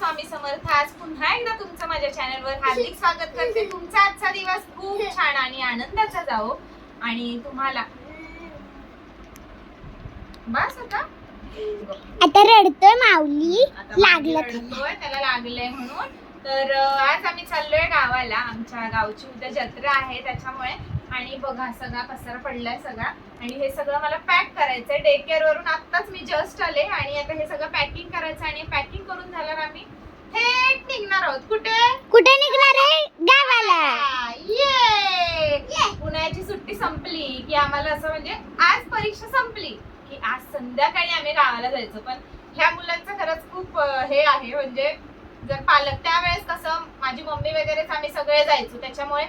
स्वामी समर्थ आज पुन्हा एकदा तुमचं माझ्या चॅनलवर हार्दिक स्वागत करते. तुमचा आजचा दिवस खूप छान आणि आनंदाचा जावो. आणि तुम्हाला बस आता. आता रडतोय माऊली. लागलं रडतोय, त्याला लागलंय म्हणून. तर आज आम्ही चाललोय गावाला. आमच्या गावची उद्या जत्रा आहे त्याच्यामुळे आणि बघा सगळा पसारा पडलाय सगळा. आणि हे सगळं मला पॅक करायचंय. डे केअर वरून आत्ताच मी जस्ट आले आणि आता हे सगळं पॅकिंग करायचं आणि पॅकिंग करून झाल्यावर आम्ही थेट निघणार आहोत. कुठे? कुठे निघणार आहे? गावाला. ये उन्हाळ्याची सुट्टी संपली की आम्हाला असं म्हणजे आज परीक्षा संपली की आज संध्याकाळी आम्ही गावाला जायचो. पण ह्या मुलांचं खरंच खूप हे आहे. म्हणजे जर पालक त्यावेळेस कसं माझी मम्मी वगैरेच आम्ही सगळे जायचो. त्याच्यामुळे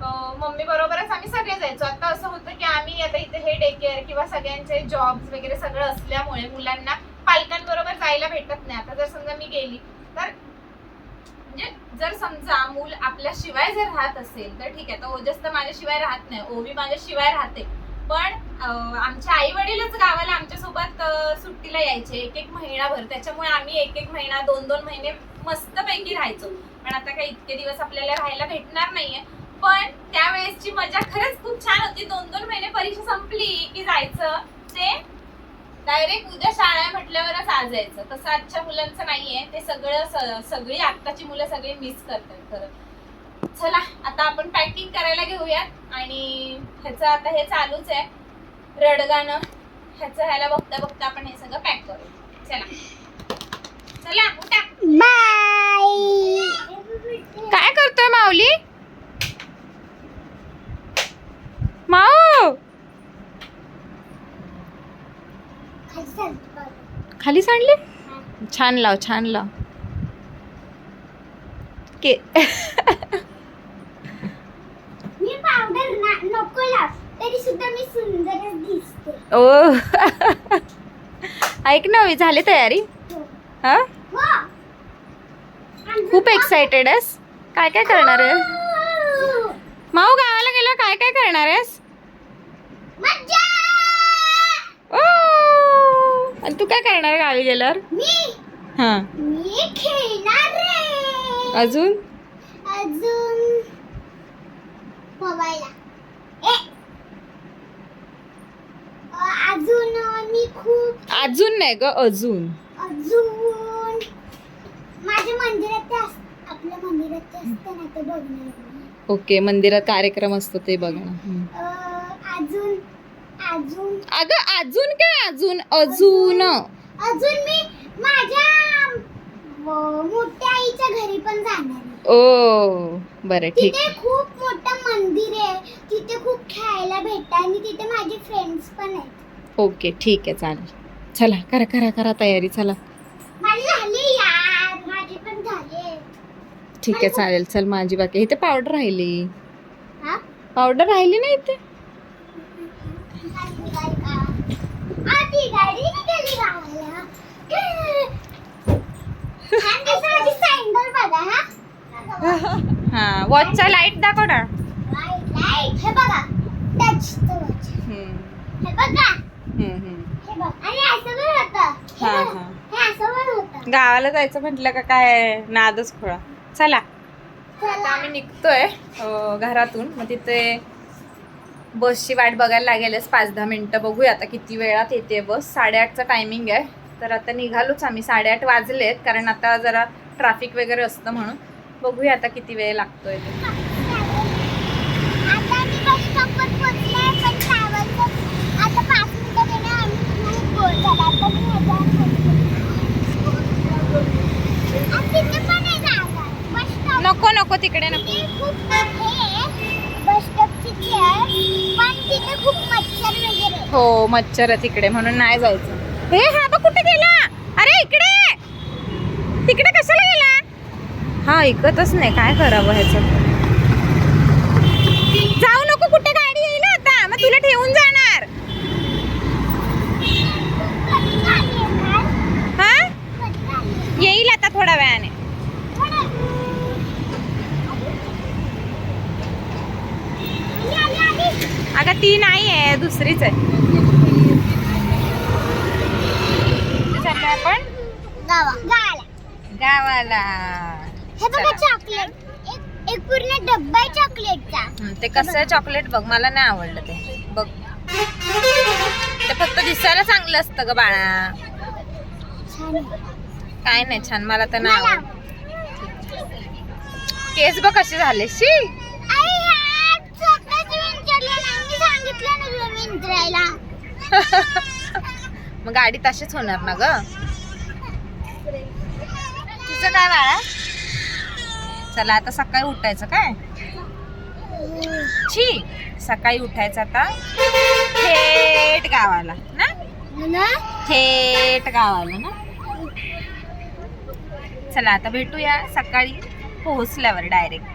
मम्मी बरोबरच आम्ही सगळे जायचो आता असं होतं की आम्ही आता इथे हे डे केअर किंवा सगळ्यांचे जॉब्स वगैरे सगळं असल्यामुळे मुलांना पालकांबरोबर जायला भेटत नाही. आता जर समजा मी गेली तर म्हणजे जर समजा मूल आपल्या शिवाय जर राहत असेल तर ठीक आहे. तर ओजस तर माझ्याशिवाय राहत नाही. ओवी माझ्याशिवाय राहते. पण आमच्या आई वडीलच गावाला आमच्यासोबत सुट्टीला यायचे. एक एक महिनाभर. त्याच्यामुळे आम्ही एक एक महिना दोन दोन महिने मस्तपैकी राहायचो. पण आता काही इतके दिवस आपल्याला राहायला भेटणार नाहीये. पण त्यावेळेसची मजा खरंच खूप छान होती. दोन दोन महिने परीक्षा संपली की जायचं. ते डायरेक्ट उद्या शाळा म्हटल्यावरच आज यायचं. तसं आजच्या मुलांचं नाहीये. ते सगळं सगळी आत्ताची मुलं सगळी मिस करतात खरं. चला आता आपण पॅकिंग करायला घेऊयात. आणि ह्याचं आता हे चालूच आहे. रडगाणं. ह्याचं ह्याला बघता बघता आपण हे सगळं पॅक करू चला. चला उठा. बाय काय करतोय माऊली माऊ खाली सांडले? छान लाव छान लाव. के मी पावडर नको लाव. तरी सुद्धा मी सुंदरच दिसते. ओ. ऐक ना ओवी, झाली तयारी. हा. हो. खूप एक्साइटेड आहेस. काय काय करणार आहे माऊ गावाला गेल्यावर काय काय करणार आहेस मज्जा ओ तू काय करणार गावी गेल्यावर? मी? हा. मी खेळणार रे अजून? अजून पोवायला. अजून मी खूप अजून नाही ग अजून. अजून. माझ्या मंदिरात आपल्या मंदिरात असतं ना ते बघणार. ओके मंदिरात कार्यक्रम असतो ते बघणं अजून अजून? अगं अजून काय अजून? अजून. अजून मी माझ्या मोठ्या आईच्या घरी पण जाणार ओ बरं ठीक. तिथे खूप मोठं मंदिर आहे. तिथे खूप खेळायला भेटतं आणि तिथे माझे फ्रेंड्स पण आहेत. ओके ठीक आहे चालेल. चला करा करा करा तयारी चला. माझे झाले यार. माझे पण झाले ठीक आहे चालेल चल माझी बाकी इथे पावडर राहिली. हा? पावडर राहिली ना इथे आधी गाडी निघाली गावाला छान दिसतं माझी सँडल बघा हा. हा वॉचचा लाइट दाखव ना. हे बघा. टच हे बघा. हे हे हा. हा. हे गावाला जायचं म्हटलं का काय? नादच खोळा. चला. आता आम्ही निघतोय घरातून. मग तिथे बसची वाट बघायला लागेलच. पाच दहा मिनिटं बघूया आता किती वेळात येते बस. साडेआठचा टायमिंग आहे. तर आता निघालोच आम्ही. साडेआठ वाजलेत कारण आता जरा ट्रॅफिक वगैरे असतं म्हणून. बघूया आता किती वेळ लागतोय नको नको तिकडे नको. हो मच्छर आहे तिकडे म्हणून नाही जायचं. हे हा बघ कुठे गेला? अरे इकडे! तिकडे कशाला गेला? हा ऐकतच नाही काय करावं ह्याचं जाऊ नको कुठे गाडी येईल आता मग तुला ठेवून जाणार कधी गाडी येणार? हा कधी गाडी येणार? येईल आता थोड्या वेळाने आली, आली, आली. अगं ती नाही आहे दुसरीच आहे. आपण गावाला. हे बघा. चॉकलेट एक एक पूर्ण डब्बा आहे चॉकलेटचा हं, ते कसं चॉकलेट बघ. मला नाही आवडलं ते. बघ. ते फक्त दिसायला चांगलं असतं ग बाळा. छान आहे. काय नाही छान. मला तर नाही मला. आवडलं केस बघ कसे झाले. शी. यार, मग गाडी तशीच होणार ना ग? तुझं काय बाळा? चला आता सकाळी उठायचं काय? छी सकाळी उठायचं आता. थेट गावाला ना? ना? थेट गावाला ना? चला आता भेटूया सकाळी पोहोचल्यावर डायरेक्ट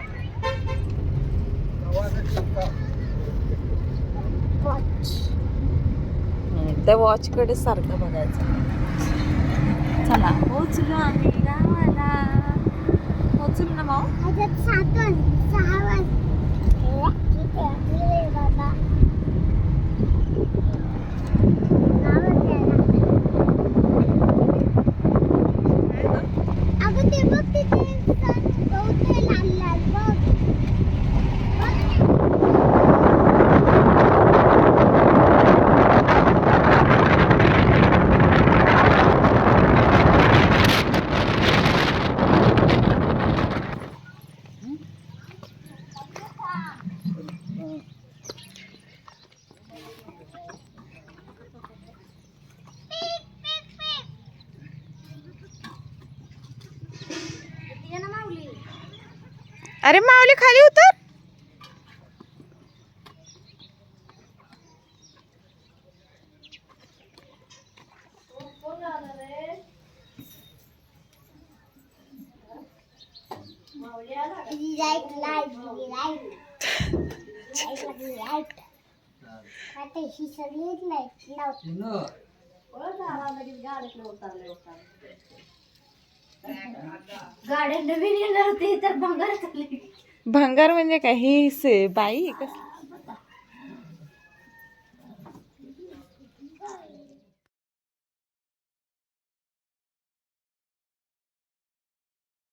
वॉच त्या वॉच कडे सारखं बघायचं. चला. पोहोचलो आम्ही गावाला. पोहोचलो ना माऊ? सात सहा वाजले. हे, किती वाजले रे बाबा? गावात यायला. अगं ते बघ तिथे सन उगवतोय लाल लाल बघ. बघ. पीप, पीप, पीप. ये ना माऊली. अरे माऊली खाली उतर. ही सगळी लाइट लावतो गाड्या नवीन येणार होती तर भंगार चालली भंगार म्हणजे काय? ही से बाई आहे